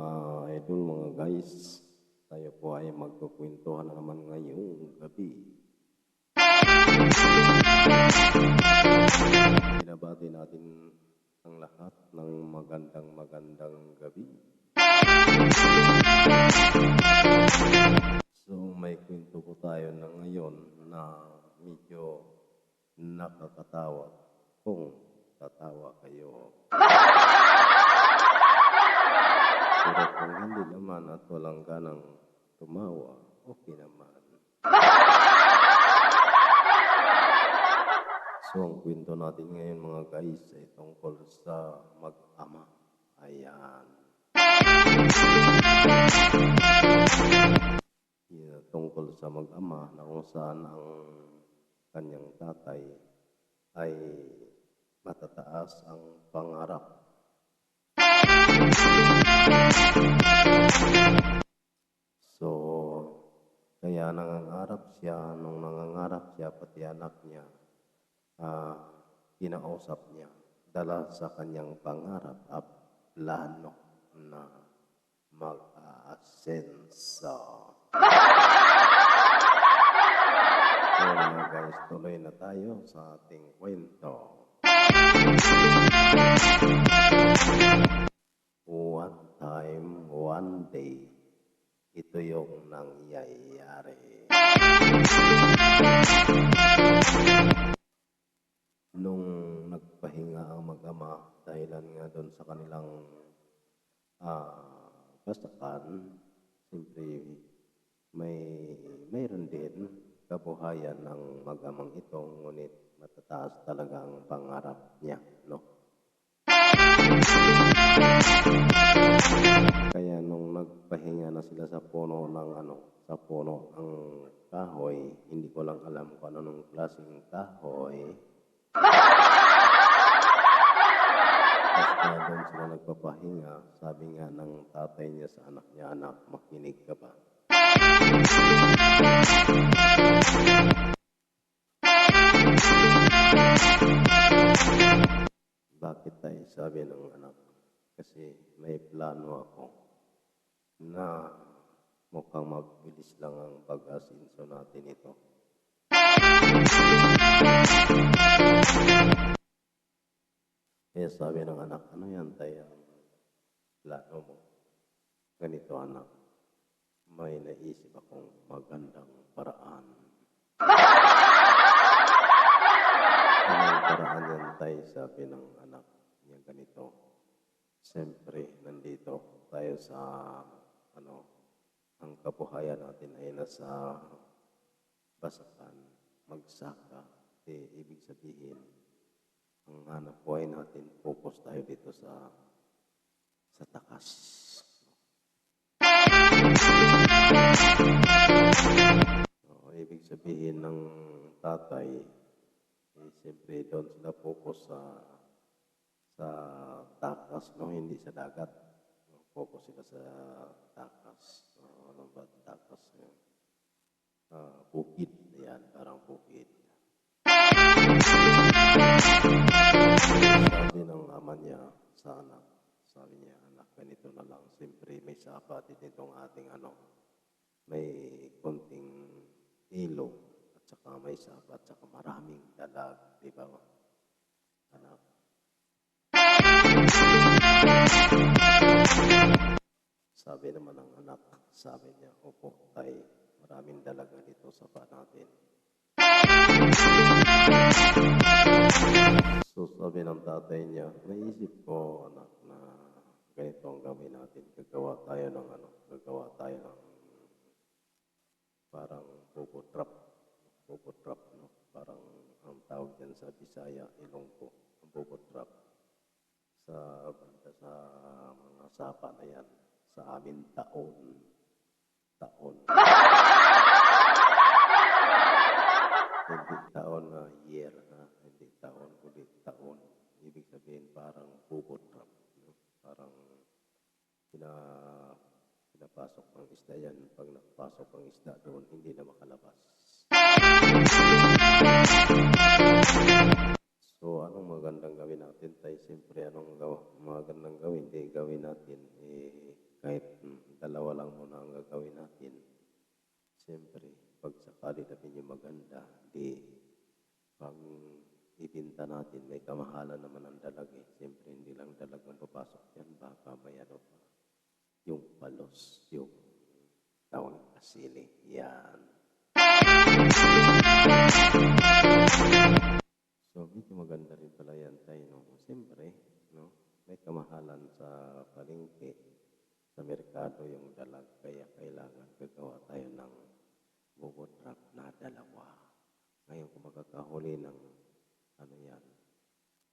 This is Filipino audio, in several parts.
mga idol, mga guys. Tayo po ay magkukwentuhan na naman ngayong gabi. Binabati natin ang lahat ng magandang magandang gabi. So may kwento po tayo na ngayon na medyo nakakatawa kung tatawa kayo. Pero kung hindi naman at walang ganang tumawa, okay naman. So, ang kwento natin ngayon mga guys ay tungkol sa mag-ama. Ayan. Yeah, tungkol sa mag-ama na kung saan ang kanyang tatay ay matataas ang pangarap So, kaya nangangarap siya, nung nangangarap siya, pati anak niya, ah, kinausap niya, dala sa kanyang pangarap at plano na mag-aasenso. So mga guys, tuloy na tayo sa ating kwento. Time, one day, ito yung nangyayari. Nung nagpahinga ang mag-ama dahilan nga doon sa kanilang ah pasakan, siyempre may mayroon din kabuhayan ng mag-amang ito, ngunit matataas talaga ang pangarap niya, no? Kaya nung nagpahinga na sila sa puno ng ano, sa puno ng kahoy, hindi ko lang alam kung anong klaseng kahoy. Basta doon sila nagpapahinga, sabi nga ng tatay niya sa anak niya, anak, makinig ka ba? Plano ako na mukhang mabilis lang ang pag-asinso natin ito. Kaya sabi ng anak, ano yan tayo ang plano mo? Ganito anak, may naisip akong magandang paraan. Anong paraan yan tayo sabi ng anak niya ganito? Siyempre, nandito tayo sa ano, ang kabuhayan natin ay nasa basakan, magsaka. Eh, ibig sabihin, ang hanap buhay natin, focus tayo dito sa sa takas. So, ibig sabihin ng tatay, eh, siyempre doon sila focus sa sa takas, no? hindi sa dagat. Focus sila sa takas. So, ano ba takas? Ah, bukid. Yan, parang bukid. Sabi ng ama niya sa anak, sabi niya, anak, ganito na lang. Siyempre, may sapa din itong ating ano, may konting ilog at saka may sapa at saka maraming dalag, di ba? Anak. Sabi naman ng anak, sabi niya, opo, tay, maraming dalaga dito sa pa natin. So sabi ng tatay niya, naisip ko anak na ganito ang gawin natin. Gagawa tayo ng ano, gagawa tayo ng parang buko trap. Buko trap, no? Parang ang tawag dyan sa Bisaya, Ilonggo, ang buko trap. Sa sa mga sapa na yan, sa amin taon. Taon. Hindi taon na year, ha? Hindi taon, kundi taon. Ibig sabihin parang buko trap. No? Parang pina, pinapasok ng isda yan. Pag nakapasok ang isda doon, hindi na makalabas. So, anong magandang gawin natin? Tay, siyempre, anong gaw magandang gawin? Hindi gawin natin, eh, kahit mm, dalawa lang muna ang gagawin natin, siyempre, pag sakali na medyo maganda, di pag ibinta natin, may kamahalan naman ang dalag eh. Siyempre, hindi lang dalag ang papasok yan, baka may ano pa, yung palos, yung tawag kasili. Yan. So, medyo maganda rin pala yan tayo, no? Siyempre, no? May kamahalan sa palengke, sa merkado yung dalag, kaya kailangan gagawa tayo ng bubot trap na dalawa. Ngayon, kung makakahuli ng, ano yan,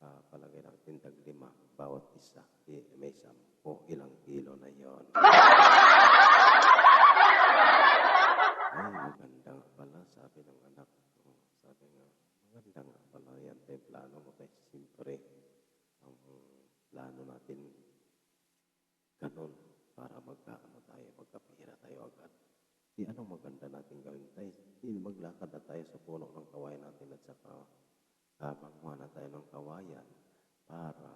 ah, palagay ng tintag lima, bawat isa, di, may sampo, ilang kilo na yon. Ay, maganda pala, sabi ng anak. Sabi nga, maganda nga pala yan tayo plano mo tayo. Siyempre, ang plano natin, ganun, para magkaano tayo, magkapira tayo agad. Di anong maganda natin gawin tayo? Di maglakad na tayo sa puno ng kawayan natin at saka kabangwa na tayo ng kawayan para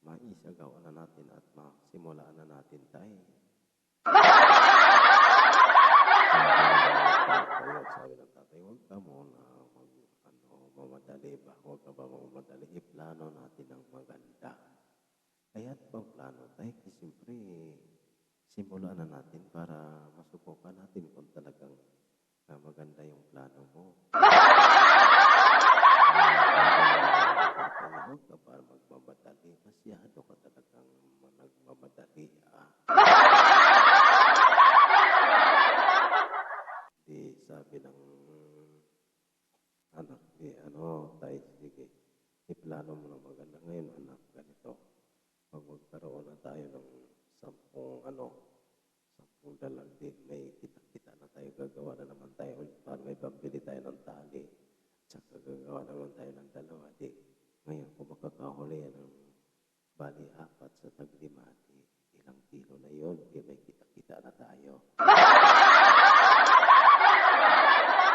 maisagawa na natin at masimulaan na natin tayo. Sabi ng tatay, huwag ka muna mag, ano, mamadali ba? Huwag ka ba mamadali? Iplano natin ang maganda. Kaya't pang plano tayo, siyempre, simulan na natin para masubukan natin kung talagang ah, maganda yung plano mo. Huwag ka para magmamadali. Masyado ka talagang nagmamadali. Ah. Di sabi ng anak, di ano, tayo, sige, iplano mo na maganda ngayon, anak, ganito. Pag magkaroon na tayo ng sampung, ano, sampung dalag, di, may kita-kita na tayo, gagawa na naman tayo ulit para may pambili tayo ng tali. Tsaka gagawa naman tayo ng dalawa, di, ngayon, kung makakahuli yan ng bali apat sa taglima, di, ilang kilo na yun, di, may kita-kita na tayo.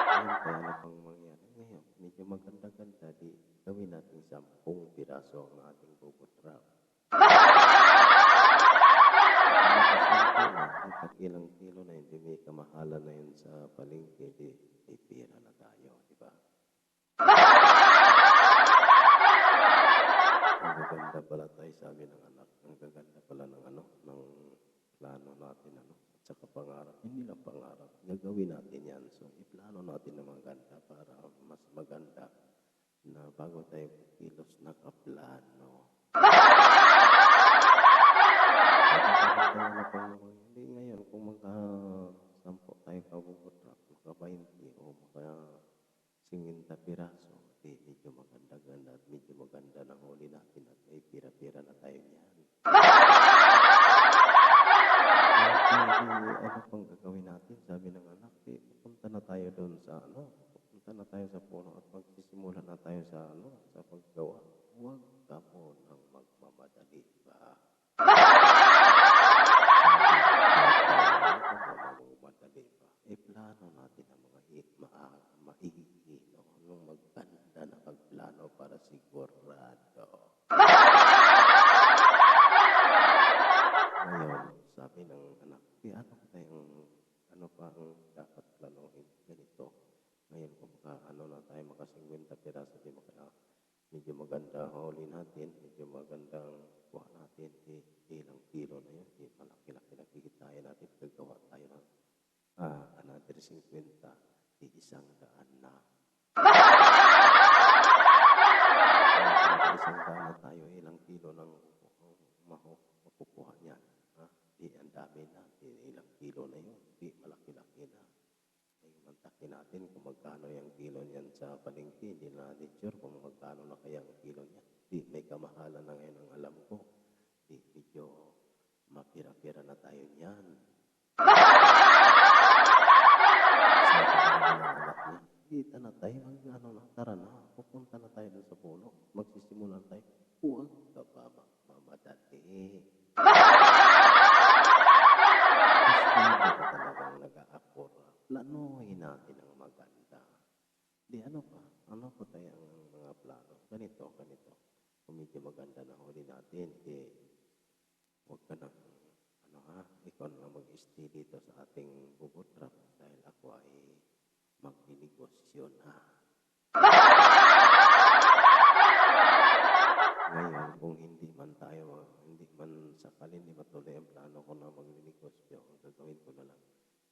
Ngayon, kaya ano pang mangyari ngayon? Medyo maganda-ganda, di gawin natin sampung piraso ang ating bubot trap. Pag ilang kilo na kamahalan na yun sa palengke, di, di pira na tayo, di ba? Ang gaganda pala tayo, sabi ng anak. Ang gaganda pala ng ano, ng plano natin, ano. At saka pangarap. Hindi lang pangarap. Gagawin natin yan. So, iplano natin na maganda para mas maganda na bago tayo kilos nakaplano. Hindi ngayon kung magka sampo tayo kabubutra, maka 20 o maka 50 piraso, di medyo maganda-ganda at medyo maganda na huli natin at may pira-pira na tayo niyan. At, di, ano pang gagawin natin? Sabi ng anak, di, punta na tayo doon sa ano, punta na tayo sa puno at magsisimula na tayo sa ano, sa paggawa. Huwag ka munang magmamadali pa. Madali pa. E plano natin ang mga hit, maaga, maihihino, nung maganda na pagplano para sigurado. Ngayon, sabi ng anak, di ano pa tayong, ano pa ang dapat planuhin ganito. Ngayon, kung maka, ano na tayo, maka 50 piraso, di maka, medyo maganda huli natin, medyo magandang kuha natin, di, di ilang kilo na yun, di malaki-laki na kikitain natin, gagawa tayo ng ah, another 50, di isang daan na. Isang daan na tayo, ilang kilo ng maho, makukuha niyan. Ha? Di, ang dami na, di, ilang kilo na yun, di malaki-laki na. Ay, mantakin natin kung magkano yung kilo niyan sa palengke. Hindi na natin sure kung magkano na kaya ang kilo niya. Di, may kamahalan na ngayon ang alam ko. Di, medyo mapira-pira na tayo niyan. Sabi naman ng anak niya, kita na tayo, mag, ano na, tara na, pupunta na tayo doon sa puno. Magsisimulan tayo. Huwag ka pa magmamadali. Masyado ka talagang nag-aakura. Planuhin natin ang maganda. Di ano pa? Ano pa tayo ang mga plano? Ganito, ganito. Kung medyo maganda na huli natin, di huwag ka nang, ano ha? Ikaw na mag-stay dito sa ating bubutrap dahil ako ay magninegosyo na. Ngayon, kung hindi man tayo, hindi man sakali hindi matuloy ang plano ko na magninegosyo, ang gagawin ko na lang,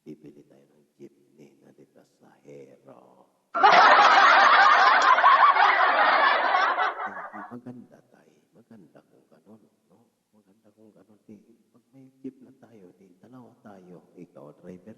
bibili tayo ng jeepney na dito sa Hero. Eh, maganda tayo, maganda kung ganon, no? Maganda kung ganon. Di, pag may jeep na tayo, di dalawa tayo. Ikaw driver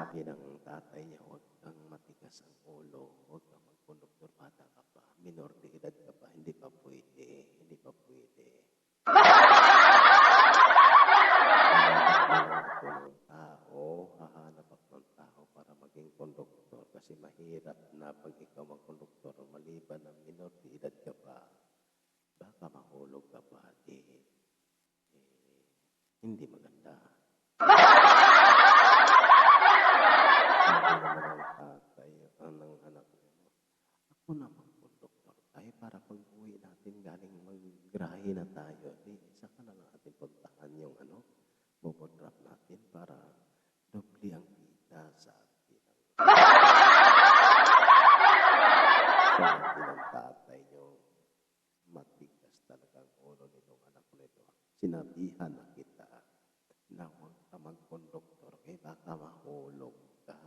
Sabi ng tatay niya, huwag kang matigas ang ulo, huwag kang magkonduktor, bata ka pa, minor de edad ka pa, hindi pa pwede, hindi pa pwede. Hahanap ng tao, hahanap para maging konduktor kasi mahirap na pag ikaw magkonduktor, maliban ng minor de edad ka pa, baka mahulog ka pa, di, eh, hindi maganda. Sabi naman ng tatay, ang ng anak niya, ako na magkonduktor tayo para pag uwi natin galing maggrahe na tayo, di, saka na lang natin puntahan yung ano, bubodrap natin para doble ang kita sa atin. Sabi ng tatay niyo, matigas talagang ulo nitong anak ko nito. Sinabihan na kita na huwag ka magkonduktor baka mahulog ka.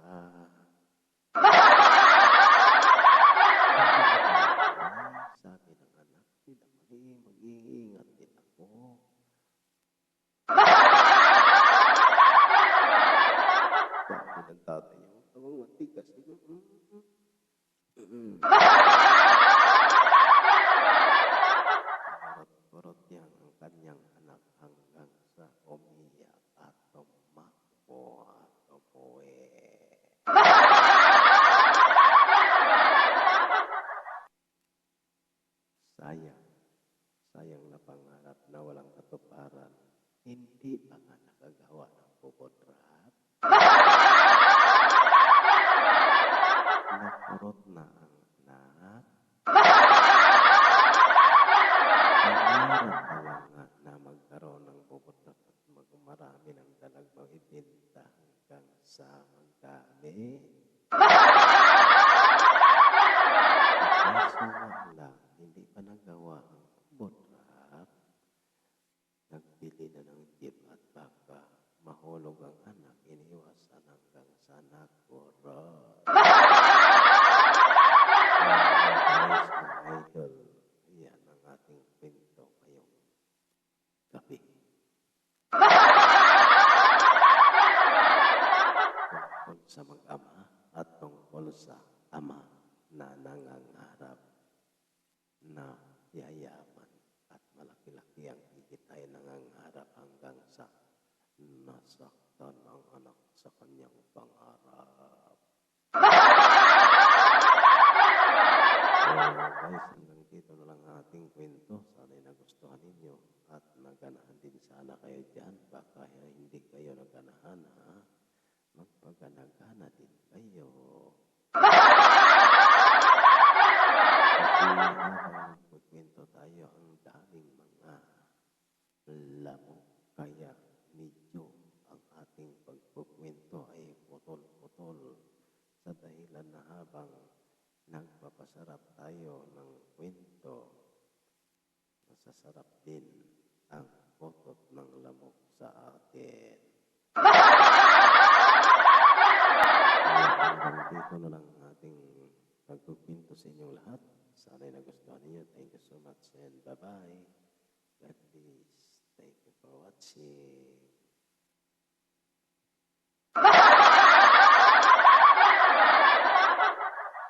me ating kwento. Sana'y nagustuhan ninyo at naganahan din sana kayo dyan. Baka hindi kayo naganahan ha. Magpaganagana din kayo. Kasi nagkukwento tayo, ang daming mga lamok. Kaya medyo ang ating pagkukwento ay putol-putol sa dahilan na habang nagpapasarap tayo ng masasarap din ang potot ng lamok sa atin. Dito na lang ang ating pagkukwento sa inyong lahat. Sana'y nagustuhan ninyo. Thank you so much and bye-bye. God bless. Thank you for watching.